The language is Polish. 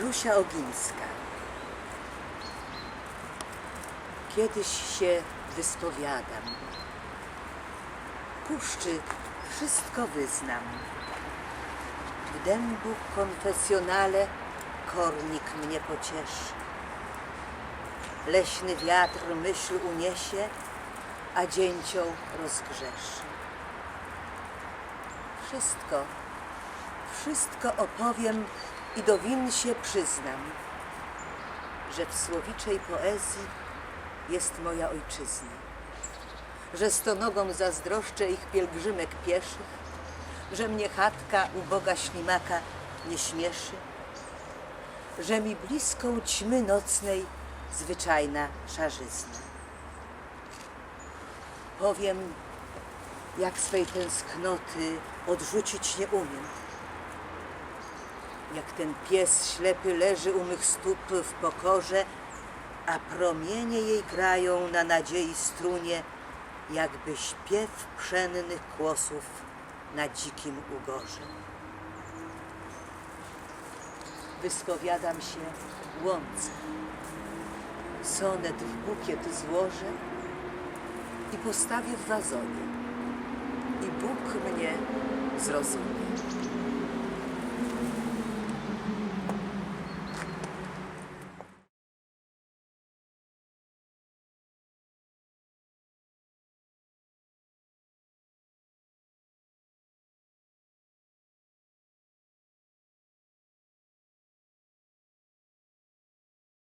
Zusia Ogińska. Kiedyś się wyspowiadam. Puszczy wszystko wyznam. W dębu konfesjonale kornik mnie pocieszy. Leśny wiatr myśl uniesie, a dzięcioł rozgrzeszy. Wszystko, wszystko opowiem i do win się przyznam, że w słowiczej poezji jest moja ojczyzna, że stonogom zazdroszczę ich pielgrzymek pieszych, że mnie chatka uboga ślimaka nie śmieszy, że mi bliską ćmy nocnej zwyczajna szarzyzna. Powiem, jak swej tęsknoty odrzucić nie umiem. Jak ten pies ślepy leży u mych stóp w pokorze, a promienie jej grają na nadziei strunie, jakby śpiew pszennych kłosów na dzikim ugorze. Wyspowiadam się łące, sonet w bukiet złożę i postawię w wazonie i Bóg mnie zrozumie.